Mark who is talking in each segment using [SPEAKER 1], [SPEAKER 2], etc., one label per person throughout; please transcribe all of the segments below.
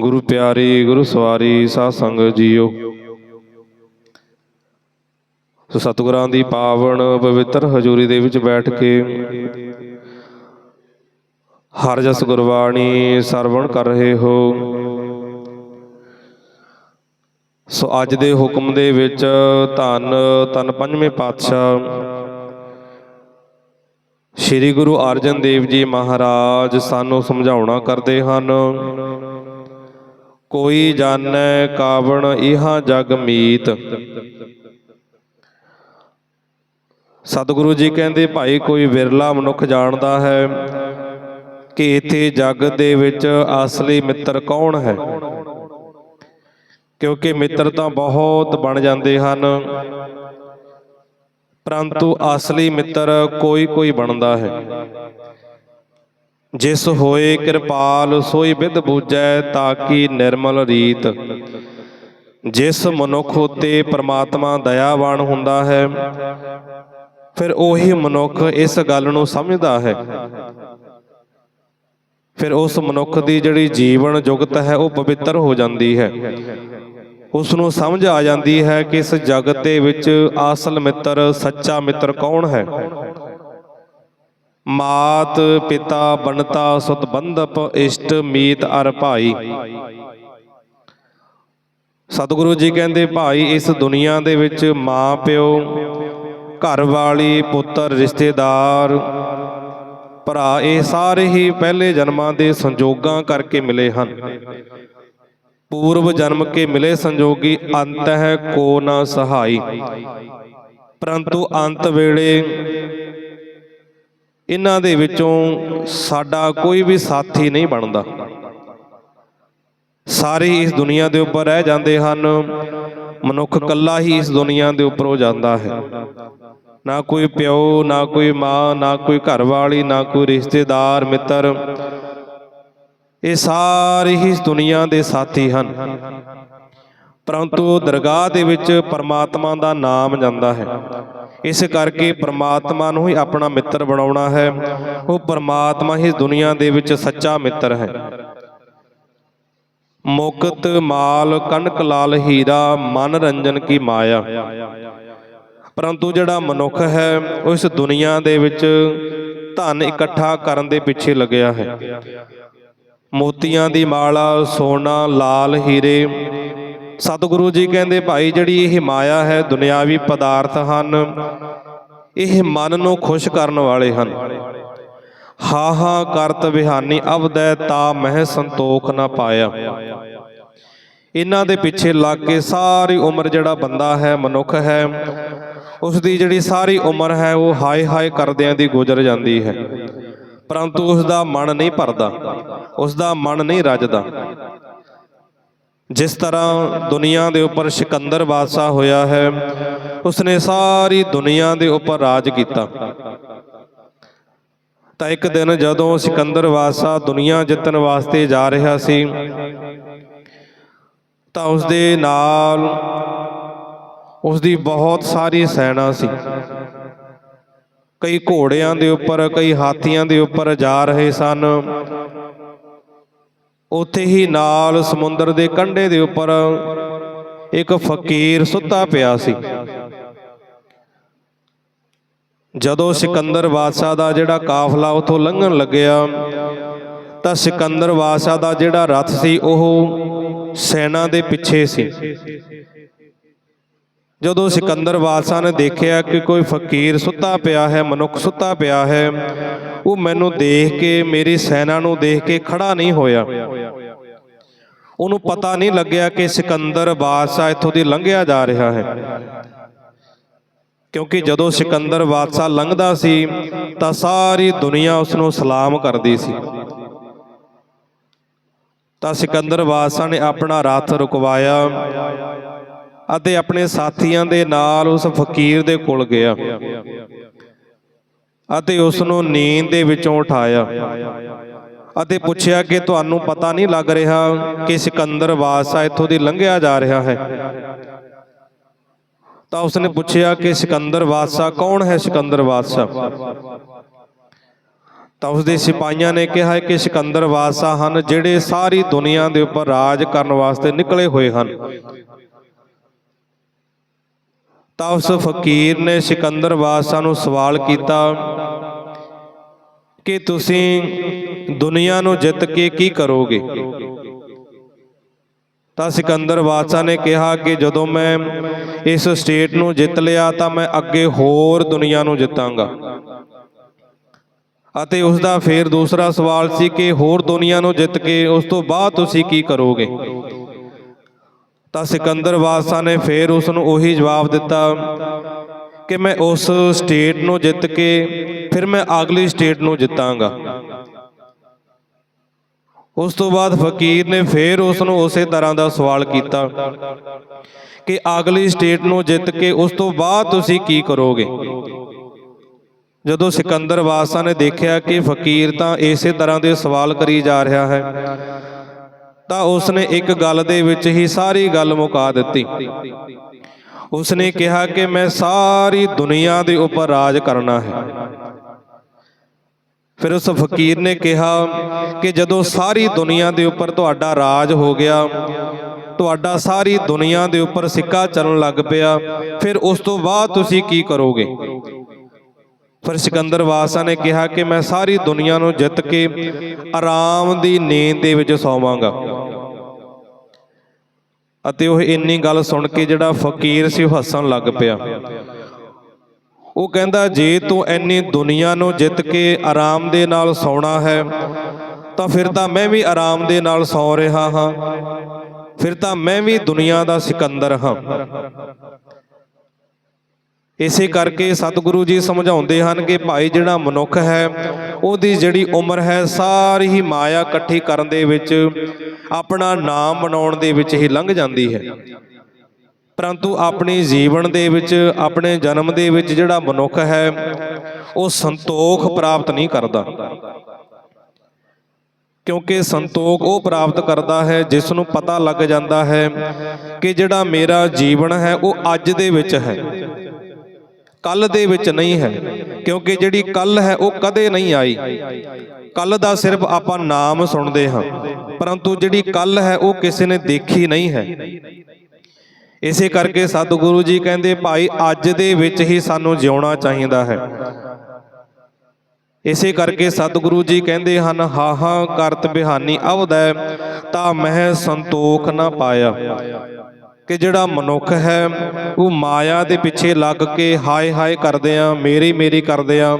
[SPEAKER 1] ਗੁਰੂ ਪਿਆਰੀ, ਗੁਰੂ ਸਵਾਰੀ ਸਾਧ ਸੰਗਤ ਜੀਓ। ਸੋ ਸਤਿਗੁਰਾਂ ਦੀ ਪਾਵਨ ਪਵਿੱਤਰ ਹਜ਼ੂਰੀ ਦੇ ਵਿੱਚ ਬੈਠ ਕੇ ਹਰ ਜਸ ਗੁਰਬਾਣੀ ਸਰਵਣ ਕਰ ਰਹੇ ਹੋ। ਸੋ ਅੱਜ ਦੇ ਹੁਕਮ ਦੇ ਵਿੱਚ ਧੰਨ ਧੰਨ ਪੰਜਵੇਂ ਪਾਤਸ਼ਾਹ ਸ੍ਰੀ ਗੁਰੂ ਅਰਜਨ ਦੇਵ ਜੀ ਮਹਾਰਾਜ ਸਾਨੂੰ ਸਮਝਾਉਣਾ ਕਰਦੇ ਹਨ। ਕੋਈ ਜਾਣੈ ਕਾਵਣ ਇਹਾ ਜਗ ਮੀਤ। ਸਤਿਗੁਰੂ ਜੀ ਕਹਿੰਦੇ, ਭਾਈ, ਕੋਈ ਵਿਰਲਾ ਮਨੁੱਖ ਜਾਣਦਾ ਹੈ ਕਿ ਇੱਥੇ ਜਗ ਦੇ ਵਿੱਚ ਅਸਲੀ ਮਿੱਤਰ ਕੌਣ ਹੈ? ਕਿਉਂਕਿ ਮਿੱਤਰ ਤਾਂ ਬਹੁਤ ਬਣ ਜਾਂਦੇ ਹਨ, ਪਰੰਤੂ ਅਸਲੀ ਮਿੱਤਰ ਕੋਈ ਕੋਈ ਬਣਦਾ ਹੈ। ਜਿਸ ਹੋਏ ਕਿਰਪਾਲ, ਸੋਈ ਵਿਦ ਤਾਂ ਤਾਕੀ ਨਿਰਮਲ ਰੀਤ। ਜਿਸ ਮਨੁੱਖ ਉਤੇ ਪ੍ਰਮਾਤਮਾ ਦਇਆਵਾਨ ਹੁੰਦਾ ਹੈ, ਫਿਰ ਉਹੀ ਮਨੁੱਖ ਇਸ ਗੱਲ ਨੂੰ ਸਮਝਦਾ ਹੈ। ਫਿਰ ਉਸ ਮਨੁੱਖ ਦੀ ਜਿਹੜੀ ਜੀਵਨ ਜੁਗਤ ਹੈ, ਉਹ ਪਵਿੱਤਰ ਹੋ ਜਾਂਦੀ ਹੈ। ਉਸ ਨੂੰ ਸਮਝ ਆ ਜਾਂਦੀ ਹੈ ਕਿ ਇਸ ਜਗਤ ਦੇ ਵਿੱਚ ਅਸਲ ਮਿੱਤਰ, ਸੱਚਾ ਮਿੱਤਰ ਕੌਣ ਹੈ? ਮਾਤ ਪਿਤਾ ਬਣਤਾ ਸੁਤ ਬੰਧਪ ਇਸ਼ਟ ਮੀਤ ਅਰ ਭਾਈ। ਸਤਿਗੁਰੂ ਜੀ ਕਹਿੰਦੇ, ਭਾਈ, ਇਸ ਦੁਨੀਆ ਦੇ ਵਿੱਚ ਮਾਂ ਪਿਓ, ਘਰ ਵਾਲੀ, ਪੁੱਤਰ, ਰਿਸ਼ਤੇਦਾਰ, ਭਰਾ, ਇਹ ਸਾਰੇ ਹੀ ਪਹਿਲੇ ਜਨਮਾਂ ਦੇ ਸੰਜੋਗਾਂ ਕਰਕੇ ਮਿਲੇ ਹਨ। ਪੂਰਵ ਜਨਮ ਕੇ ਮਿਲੇ ਸੰਜੋਗੀ ਅੰਤ ਹੈ ਕੋ ਨਾ ਸਹਾਈ। ਪਰੰਤੂ ਅੰਤ ਵੇਲੇ ਇਹਨਾਂ ਦੇ ਵਿੱਚੋਂ ਸਾਡਾ ਕੋਈ ਵੀ ਸਾਥੀ ਨਹੀਂ ਬਣਦਾ। ਸਾਰੇ ਇਸ ਦੁਨੀਆ ਦੇ ਉੱਪਰ ਰਹਿ ਜਾਂਦੇ ਹਨ। ਮਨੁੱਖ ਇਕੱਲਾ ਹੀ ਇਸ ਦੁਨੀਆ ਦੇ ਉੱਪਰੋਂ ਜਾਂਦਾ ਹੈ। ਨਾ ਕੋਈ ਪਿਓ, ਨਾ ਕੋਈ ਮਾਂ, ਨਾ ਕੋਈ ਘਰ ਵਾਲੀ ਨਾ ਕੋਈ ਰਿਸ਼ਤੇਦਾਰ, ਮਿੱਤਰ, ਇਹ ਸਾਰੇ ਹੀ ਇਸ ਦੁਨੀਆ ਦੇ ਸਾਥੀ ਹਨ। ਪਰੰਤੂ ਦਰਗਾਹ ਦੇ ਵਿੱਚ ਪਰਮਾਤਮਾ ਦਾ ਨਾਮ ਜਾਂਦਾ ਹੈ। ਇਸ ਕਰਕੇ ਪਰਮਾਤਮਾ ਨੂੰ ਹੀ ਆਪਣਾ ਮਿੱਤਰ ਬਣਾਉਣਾ ਹੈ। ਉਹ ਪਰਮਾਤਮਾ ਹੀ ਇਸ ਦੁਨੀਆ ਦੇ ਵਿੱਚ ਸੱਚਾ ਮਿੱਤਰ ਹੈ। ਮੁਕਤ ਮਾਲ ਕਨਕ ਲਾਲ ਹੀਰਾ ਮਨ ਰੰਜਨ ਕੀ ਮਾਇਆ। ਪਰੰਤੂ ਜਿਹੜਾ ਮਨੁੱਖ ਹੈ, ਉਹ ਇਸ ਦੁਨੀਆ ਦੇ ਵਿੱਚ ਧਨ ਇਕੱਠਾ ਕਰਨ ਦੇ ਪਿੱਛੇ ਲੱਗਿਆ ਹੈ। ਮੋਤੀਆਂ ਦੀ ਮਾਲਾ, ਸੋਨਾ, ਲਾਲ ਹੀਰੇ ਸਤਿਗੁਰੂ ਜੀ ਕਹਿੰਦੇ, ਭਾਈ, ਜਿਹੜੀ ਇਹ ਮਾਇਆ ਹੈ, ਦੁਨਿਆਵੀ ਪਦਾਰਥ ਹਨ, ਇਹ ਮਨ ਨੂੰ ਖੁਸ਼ ਕਰਨ ਵਾਲੇ ਹਨ। ਹਾ ਹਾ ਕਰਤ ਵਿਹਾਨੀ, ਅਵਦੈ ਤਾ ਮਹਿ ਸੰਤੋਖ ਨਾ ਪਾਇਆ। ਇਹਨਾਂ ਦੇ ਪਿੱਛੇ ਲੱਗ ਕੇ ਸਾਰੀ ਉਮਰ ਜਿਹੜਾ ਬੰਦਾ ਹੈ, ਮਨੁੱਖ ਹੈ ਉਸ ਦੀ ਜਿਹੜੀ ਸਾਰੀ ਉਮਰ ਹੈ, ਉਹ ਹਾਏ ਹਾਏ ਕਰਦਿਆਂ ਦੀ ਗੁਜ਼ਰ ਜਾਂਦੀ ਹੈ। ਪਰੰਤੂ ਉਸ ਦਾ ਮਨ ਨਹੀਂ ਭਰਦਾ ਉਸ ਦਾ ਮਨ ਨਹੀਂ ਰੱਜਦਾ। ਜਿਸ ਤਰ੍ਹਾਂ ਦੁਨੀਆ ਦੇ ਉੱਪਰ ਸਿਕੰਦਰ ਬਾਦਸ਼ਾਹ ਹੋਇਆ ਹੈ, ਉਸਨੇ ਸਾਰੀ ਦੁਨੀਆ ਦੇ ਉੱਪਰ ਰਾਜ ਕੀਤਾ। ਤਾਂ ਇੱਕ ਦਿਨ ਜਦੋਂ ਸਿਕੰਦਰ ਬਾਦਸ਼ਾਹ ਦੁਨੀਆ ਜਿੱਤਣ ਵਾਸਤੇ ਜਾ ਰਿਹਾ ਸੀ, ਤਾਂ ਉਸ ਦੇ ਨਾਲ ਉਸ ਦੀ ਬਹੁਤ ਸਾਰੀ ਸੈਨਾ ਸੀ। ਕਈ ਘੋੜਿਆਂ ਦੇ ਉੱਪਰ, ਕਈ ਹਾਥੀਆਂ ਦੇ ਉੱਪਰ ਜਾ ਰਹੇ ਸਨ। ਉੱਥੇ ਹੀ ਨਾਲ ਸਮੁੰਦਰ ਦੇ ਕੰਢੇ ਦੇ ਉੱਪਰ ਇੱਕ ਫਕੀਰ ਸੁੱਤਾ ਪਿਆ ਸੀ। ਜਦੋਂ ਸਿਕੰਦਰ ਬਾਦਸ਼ਾਹ ਦਾ ਜਿਹੜਾ ਕਾਫਲਾ ਉਥੋਂ ਲੰਘਣ ਲੱਗਿਆ, ਤਾਂ ਸਿਕੰਦਰ ਬਾਦਸ਼ਾਹ ਦਾ ਜਿਹੜਾ ਰਥ ਸੀ, ਉਹ ਸੈਨਾ ਦੇ ਪਿੱਛੇ ਸੀ। ਜਦੋਂ ਸਿਕੰਦਰ ਬਾਦਸ਼ਾਹ ਨੇ ਦੇਖਿਆ ਕਿ ਕੋਈ ਫਕੀਰ ਸੁੱਤਾ ਪਿਆ ਹੈ, ਮਨੁੱਖ ਸੁੱਤਾ ਪਿਆ ਹੈ, ਉਹ ਮੈਨੂੰ ਦੇਖ ਕੇ, ਮੇਰੀ ਸੈਨਾ ਨੂੰ ਦੇਖ ਕੇ ਖੜਾ ਨਹੀਂ ਹੋਇਆ। ਉਹਨੂੰ ਪਤਾ ਨਹੀਂ ਲੱਗਿਆ ਕਿ ਸਿਕੰਦਰ ਬਾਦਸ਼ਾਹ ਇੱਥੋਂ ਦੀ ਲੰਘਿਆ ਜਾ ਰਿਹਾ ਹੈ। ਕਿਉਂਕਿ ਜਦੋਂ ਸਿਕੰਦਰ ਬਾਦਸ਼ਾਹ ਲੰਘਦਾ ਸੀ, ਤਾਂ ਸਾਰੀ ਦੁਨੀਆ ਉਸ ਨੂੰ ਸਲਾਮ ਕਰਦੀ ਸੀ। ਤਾਂ ਸਿਕੰਦਰ ਬਾਦਸ਼ਾਹ ਨੇ ਆਪਣਾ ਰਥ ਰੁਕਵਾਇਆ। ਅਤੇ ਆਪਣੇ ਸਾਥੀਆਂ ਦੇ ਨਾਲ ਉਸ ਫਕੀਰ ਦੇ ਕੋਲ ਗਿਆ ਅਤੇ ਉਸ ਨੂੰ ਨੀਂਦ ਦੇ ਵਿੱਚੋਂ ਉਠਾਇਆ ਅਤੇ ਪੁੱਛਿਆ ਕਿ ਤੁਹਾਨੂੰ ਪਤਾ ਨਹੀਂ ਲੱਗ ਰਿਹਾ ਕਿ ਸਿਕੰਦਰ ਬਾਦਸ਼ਾਹ ਇੱਥੋਂ ਦੀ ਲੰਘਿਆ ਜਾ ਰਿਹਾ ਹੈ। ਤਾਂ ਉਸਨੇ ਪੁੱਛਿਆ ਕਿ ਸਿਕੰਦਰ ਬਾਦਸ਼ਾਹ ਕੌਣ ਹੈ? ਸਿਕੰਦਰ ਬਾਦਸ਼ਾਹ ਤਾਂ ਉਸ ਦੇ ਸਿਪਾਹੀਆਂ ਨੇ ਕਿਹਾ ਕਿ ਸਿਕੰਦਰ ਬਾਦਸ਼ਾਹ ਹਨ ਜਿਹੜੇ ਸਾਰੀ ਦੁਨੀਆ ਦੇ ਉੱਪਰ ਰਾਜ ਕਰਨ ਵਾਸਤੇ ਨਿਕਲੇ ਹੋਏ ਹਨ। ਤਾਂ ਉਸ ਫਕੀਰ ਨੇ ਸਿਕੰਦਰ ਬਾਦਸ਼ਾਹ ਨੂੰ ਸਵਾਲ ਕੀਤਾ ਕਿ ਤੁਸੀਂ ਦੁਨੀਆ ਨੂੰ ਜਿੱਤ ਕੇ ਕੀ ਕਰੋਗੇ? ਤਾਂ ਸਿਕੰਦਰ ਬਾਦਸ਼ਾਹ ਨੇ ਕਿਹਾ ਕਿ ਜਦੋਂ ਮੈਂ ਇਸ ਸਟੇਟ ਨੂੰ ਜਿੱਤ ਲਿਆ ਤਾਂ ਮੈਂ ਅੱਗੇ ਹੋਰ ਦੁਨੀਆ ਨੂੰ ਜਿੱਤਾਂਗਾ। ਅਤੇ ਉਸ ਦਾ ਫੇਰ ਦੂਸਰਾ ਸਵਾਲ ਸੀ ਕਿ ਹੋਰ ਦੁਨੀਆ ਨੂੰ ਜਿੱਤ ਕੇ ਉਸ ਤੋਂ ਬਾਅਦ ਤੁਸੀਂ ਕੀ ਕਰੋਗੇ? ਤਾਂ ਸਿਕੰਦਰ ਬਾਦਸ਼ਾਹ ਨੇ ਫੇਰ ਉਸ ਨੂੰ ਉਹੀ ਜਵਾਬ ਦਿੱਤਾ ਕਿ ਮੈਂ ਉਸ ਸਟੇਟ ਨੂੰ ਜਿੱਤ ਕੇ ਫਿਰ ਮੈਂ ਅਗਲੀ ਸਟੇਟ ਨੂੰ ਜਿੱਤਾਂਗਾ। ਉਸ ਤੋਂ ਬਾਅਦ ਫਕੀਰ ਨੇ ਫੇਰ ਉਸ ਨੂੰ ਉਸੇ ਤਰ੍ਹਾਂ ਦਾ ਸਵਾਲ ਕੀਤਾ ਕਿ ਅਗਲੀ ਸਟੇਟ ਨੂੰ ਜਿੱਤ ਕੇ ਉਸ ਤੋਂ ਬਾਅਦ ਤੁਸੀਂ ਕੀ ਕਰੋਗੇ? ਜਦੋਂ ਸਿਕੰਦਰ ਬਾਦਸ਼ਾਹ ਨੇ ਦੇਖਿਆ ਕਿ ਫਕੀਰ ਤਾਂ ਇਸੇ ਤਰ੍ਹਾਂ ਦੇ ਸਵਾਲ ਕਰੀ ਜਾ ਰਿਹਾ ਹੈ ਤਾਂ ਉਸਨੇ ਇੱਕ ਗੱਲ ਦੇ ਵਿੱਚ ਹੀ ਸਾਰੀ ਗੱਲ ਮੁਕਾ ਦਿੱਤੀ। ਉਸਨੇ ਕਿਹਾ ਕਿ ਮੈਂ ਸਾਰੀ ਦੁਨੀਆ ਦੇ ਉੱਪਰ ਰਾਜ ਕਰਨਾ ਹੈ। ਫਿਰ ਉਸ ਫਕੀਰ ਨੇ ਕਿਹਾ ਕਿ ਜਦੋਂ ਸਾਰੀ ਦੁਨੀਆ ਦੇ ਉੱਪਰ ਤੁਹਾਡਾ ਰਾਜ ਹੋ ਗਿਆ, ਤੁਹਾਡਾ ਸਾਰੀ ਦੁਨੀਆ ਦੇ ਉੱਪਰ ਸਿੱਕਾ ਚੱਲਣ ਲੱਗ ਪਿਆ, ਫਿਰ ਉਸ ਤੋਂ ਬਾਅਦ ਤੁਸੀਂ ਕੀ ਕਰੋਗੇ? ਫਿਰ ਸਿਕੰਦਰ ਵਾਸਾ ਨੇ ਕਿਹਾ ਕਿ ਮੈਂ ਸਾਰੀ ਦੁਨੀਆ ਨੂੰ ਜਿੱਤ ਕੇ ਆਰਾਮ ਦੀ ਨੀਂਦ ਦੇ ਵਿੱਚ ਸੌਵਾਂਗਾ। ਅਤੇ ਉਹ ਇੰਨੀ ਗੱਲ ਸੁਣ ਕੇ ਜਿਹੜਾ ਫਕੀਰ ਸੀ ਉਹ ਹੱਸਣ ਲੱਗ ਪਿਆ। ਉਹ ਕਹਿੰਦਾ, ਜੇ ਤੂੰ ਇੰਨੀ ਦੁਨੀਆ ਨੂੰ ਜਿੱਤ ਕੇ ਆਰਾਮ ਦੇ ਨਾਲ ਸੌਣਾ ਹੈ, ਤਾਂ ਫਿਰ ਤਾਂ ਮੈਂ ਵੀ ਆਰਾਮ ਦੇ ਨਾਲ ਸੌ ਰਿਹਾ ਹਾਂ। ਫਿਰ ਤਾਂ ਮੈਂ ਵੀ ਦੁਨੀਆ ਦਾ ਸਿਕੰਦਰ ਹਾਂ। ਇਸੇ ਕਰਕੇ ਸਤਿਗੁਰੂ ਜੀ ਸਮਝਾਉਂਦੇ ਹਨ ਕਿ ਭਾਈ ਜਿਹੜਾ ਮਨੁੱਖ ਹੈ ਉਹਦੀ ਜਿਹੜੀ ਉਮਰ ਹੈ ਸਾਰੀ ਹੀ ਮਾਇਆ ਇਕੱਠੀ ਕਰਨ ਦੇ ਵਿੱਚ ਆਪਣਾ ਨਾਮ ਬਣਾਉਣ ਦੇ ਵਿੱਚ ਹੀ ਲੰਘ ਜਾਂਦੀ ਹੈ। ਪਰੰਤੂ ਆਪਣੀ ਜੀਵਨ ਦੇ ਵਿੱਚ ਆਪਣੇ ਜਨਮ ਦੇ ਵਿੱਚ ਜਿਹੜਾ ਮਨੁੱਖ ਹੈ ਉਹ ਸੰਤੋਖ ਪ੍ਰਾਪਤ ਨਹੀਂ ਕਰਦਾ। ਕਿਉਂਕਿ ਸੰਤੋਖ ਉਹ ਪ੍ਰਾਪਤ ਕਰਦਾ ਹੈ ਜਿਸ ਨੂੰ ਪਤਾ ਲੱਗ ਜਾਂਦਾ ਹੈ ਕਿ ਜਿਹੜਾ ਮੇਰਾ ਜੀਵਨ ਹੈ ਉਹ ਅੱਜ ਦੇ ਵਿੱਚ ਹੈ। ਕੱਲ ਦੇ ਵਿੱਚ ਨਹੀਂ ਹੈ, ਕਿਉਂਕਿ ਜਿਹੜੀ ਕੱਲ ਹੈ ਉਹ ਕਦੇ ਨਹੀਂ ਆਈ। ਕੱਲ ਦਾ ਸਿਰਫ ਆਪਾਂ ਨਾਮ ਸੁਣਦੇ ਹਾਂ, ਪਰੰਤੂ ਜਿਹੜੀ ਕੱਲ ਹੈ ਉਹ ਕਿਸੇ ਨੇ ਦੇਖੀ ਨਹੀਂ ਹੈ। ਇਸੇ ਕਰਕੇ ਸਤਿਗੁਰੂ ਜੀ ਕਹਿੰਦੇ, ਭਾਈ, ਅੱਜ ਦੇ ਵਿੱਚ ਹੀ ਸਾਨੂੰ ਜਿਉਣਾ ਚਾਹੀਦਾ ਹੈ। ਇਸੇ ਕਰਕੇ ਸਤਿਗੁਰੂ ਜੀ ਕਹਿੰਦੇ ਹਨ, ਹਾਹਾ, ਕਰਤ ਬਿਹਾਨੀ ਅਵਦੈ, ਤਾਂ ਮਹਿ ਸੰਤੋਖ ਨਾ ਪਾਇਆ। ਕਿ ਜਿਹੜਾ ਮਨੁੱਖ ਹੈ, ਉਹ ਮਾਇਆ ਦੇ ਪਿੱਛੇ ਲੱਗ ਕੇ ਹਾਏ ਹਾਏ ਕਰਦੇ ਆ, ਮੇਰੀ ਮੇਰੀ ਕਰਦੇ ਆ,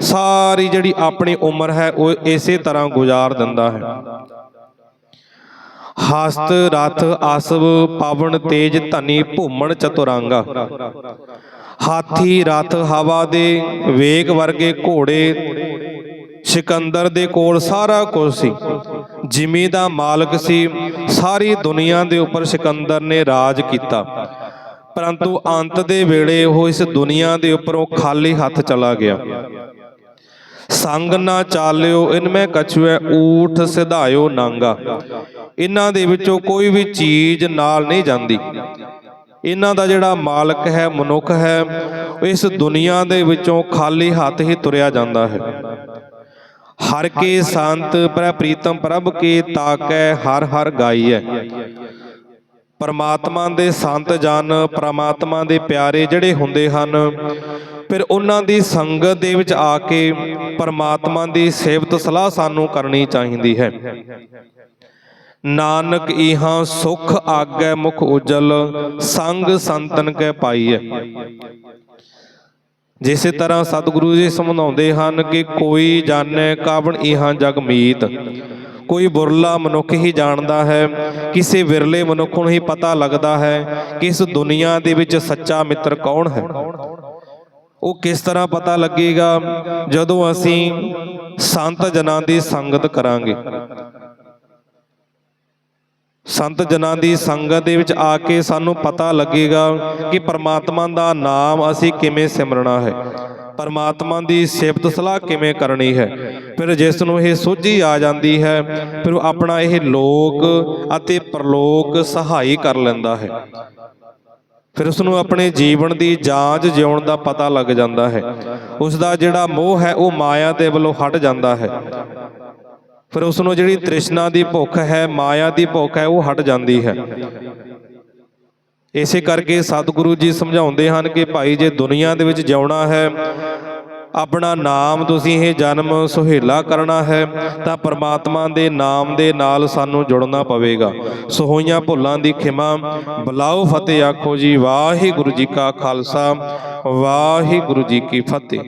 [SPEAKER 1] ਸਾਰੀ ਜਿਹੜੀ ਆਪਣੀ ਉਮਰ ਹੈ, ਉਹ ਇਸੇ ਤਰ੍ਹਾਂ ਗੁਜ਼ਾਰ ਦਿੰਦਾ ਹੈ। ਹਸਤ, ਰਥ, ਆਸਵ, ਪਾਵਨ, ਤੇਜ, ਧਨੀ, ਭੂਮਣ, ਚਤੁਰੰਗਾ। ਹਾਥੀ, ਰਥ, ਹਵਾ ਦੇ ਵੇਗ ਵਰਗੇ ਘੋੜੇ, ਸਿਕੰਦਰ ਦੇ ਕੋਲ ਸਾਰਾ ਕੁਝ ਸੀ। ਜਿਮੀ ਦਾ ਮਾਲਕ ਸੀ ਸਾਰੀ ਦੁਨੀਆ ਦੇ ਉੱਪਰ ਸਿਕੰਦਰ ਨੇ ਰਾਜ ਕੀਤਾ। ਪਰੰਤੂ ਅੰਤ ਦੇ ਵੇਲੇ ਉਹ ਇਸ ਦੁਨੀਆ ਦੇ ਉੱਪਰੋਂ ਖਾਲੀ ਹੱਥ ਚਲਾ ਗਿਆ। ਸੰਗ ਨਾ ਚਾਲਿਓ ਇਨਮੇ ਕਛੁਐ, ਊਠ ਸਿਧਾਇਓ ਨਾਂਗਾ। ਇਹਨਾਂ ਦੇ ਵਿੱਚੋਂ ਕੋਈ ਵੀ ਚੀਜ਼ ਨਾਲ ਨਹੀਂ ਜਾਂਦੀ। ਇਹਨਾਂ ਦਾ ਜਿਹੜਾ ਮਾਲਕ ਹੈ, ਮਨੁੱਖ ਹੈ, ਇਸ ਦੁਨੀਆ ਦੇ ਵਿੱਚੋਂ ਖਾਲੀ ਹੱਥ ਹੀ ਤੁਰਿਆ ਜਾਂਦਾ ਹੈ। ਹਰ ਕੇ ਸੰਤ ਪਰ ਪ੍ਰੀਤਮ ਪ੍ਰਭ ਕੇ ਤਾਕੈ, ਹਰ ਹਰ ਗਾਈਐ। ਪਰਮਾਤਮਾ ਦੇ ਸੰਤ ਜਨ, ਪਰਮਾਤਮਾ ਦੇ ਪਿਆਰੇ ਜਿਹੜੇ ਹੁੰਦੇ ਹਨ, ਫਿਰ ਉਹਨਾਂ ਦੀ ਸੰਗਤ ਦੇ ਵਿੱਚ ਆ ਕੇ ਪਰਮਾਤਮਾ ਦੀ ਸੇਵਤ ਸਲਾਹ ਸਾਨੂੰ ਕਰਨੀ ਚਾਹੀਦੀ ਹੈ। ਨਾਨਕ ਇਹਾਂ ਸੁਖ ਆਗੈ ਮੁਖ ਉਜਲ, ਸੰਗ ਸੰਤਨ ਕੈ ਪਾਈਐ। ਜਿਸੇ ਤਰ੍ਹਾਂ ਸਤਿਗੁਰੂ ਜੀ ਸਮਝਾਉਂਦੇ ਹਨ ਕਿ ਕੋਈ ਜਾਣੈ ਕਾਵਣ ਇਹਾਂ ਜਗ ਮੀਤ। ਕੋਈ ਬੁਰਲਾ ਮਨੁੱਖ ਹੀ ਜਾਣਦਾ ਹੈ, ਕਿਸੇ ਵਿਰਲੇ ਮਨੁੱਖ ਨੂੰ ਹੀ ਪਤਾ ਲੱਗਦਾ ਹੈ ਕਿ ਇਸ ਦੁਨੀਆ ਦੇ ਵਿੱਚ ਸੱਚਾ ਮਿੱਤਰ ਕੌਣ ਹੈ। ਉਹ ਕਿਸ ਤਰ੍ਹਾਂ ਪਤਾ ਲੱਗੇਗਾ ਜਦੋਂ ਅਸੀਂ ਸੰਤ ਜਨਾਂ ਦੀ ਸੰਗਤ ਕਰਾਂਗੇ? ਸੰਤ ਜਨਾਂ ਦੀ ਸੰਗਤ ਦੇ ਵਿੱਚ ਆ ਕੇ ਸਾਨੂੰ ਪਤਾ ਲੱਗੇਗਾ ਕਿ ਪਰਮਾਤਮਾ ਦਾ ਨਾਮ ਅਸੀਂ ਕਿਵੇਂ ਸਿਮਰਨਾ ਹੈ। ਪਰਮਾਤਮਾ ਦੀ ਸਿਫਤ ਸਲਾਹ ਕਿਵੇਂ ਕਰਨੀ ਹੈ। ਫਿਰ ਜਿਸ ਨੂੰ ਇਹ ਸੋਝੀ ਆ ਜਾਂਦੀ ਹੈ, ਫਿਰ ਉਹ ਆਪਣਾ ਇਹ ਲੋਕ ਅਤੇ ਪਰਲੋਕ ਸਹਾਈ ਕਰ ਲੈਂਦਾ ਹੈ। ਫਿਰ ਉਸ ਨੂੰ ਆਪਣੇ ਜੀਵਨ ਦੀ ਜਾਂਚ ਜਿਉਣ ਦਾ ਪਤਾ ਲੱਗ ਜਾਂਦਾ ਹੈ। ਉਸ ਦਾ ਜਿਹੜਾ ਮੋਹ ਹੈ, ਉਹ ਮਾਇਆ ਦੇ ਵੱਲੋਂ ਹਟ ਜਾਂਦਾ ਹੈ। ਫਿਰ ਉਸ ਨੂੰ ਜਿਹੜੀ ਤ੍ਰਿਸ਼ਨਾ ਦੀ ਭੁੱਖ ਹੈ, ਮਾਇਆ ਦੀ ਭੁੱਖ ਹੈ, ਉਹ ਹਟ ਜਾਂਦੀ ਹੈ। ਇਸੇ ਕਰਕੇ ਸਤਿਗੁਰੂ ਜੀ ਸਮਝਾਉਂਦੇ ਹਨ ਕਿ ਭਾਈ ਜੇ ਦੁਨੀਆ ਦੇ ਵਿੱਚ ਜਿਉਣਾ ਹੈ, ਆਪਣਾ ਨਾਮ ਤੁਸੀਂ ਇਹ ਜਨਮ ਸੁਹੇਲਾ ਕਰਨਾ ਹੈ, ਤਾਂ ਪ੍ਰਮਾਤਮਾ ਦੇ ਨਾਮ ਦੇ ਨਾਲ ਸਾਨੂੰ ਜੁੜਨਾ ਪਵੇਗਾ। ਸੋਹੋਈਆਂ ਭੁੱਲਾਂ ਦੀ ਖਿਮਾ, ਬੁਲਾਓ ਫਤਿਹ ਆਖੋ ਜੀ, ਵਾਹਿਗੁਰੂ ਜੀ ਕਾ ਖਾਲਸਾ, ਵਾਹਿਗੁਰੂ ਜੀ ਕੀ ਫਤਿਹ।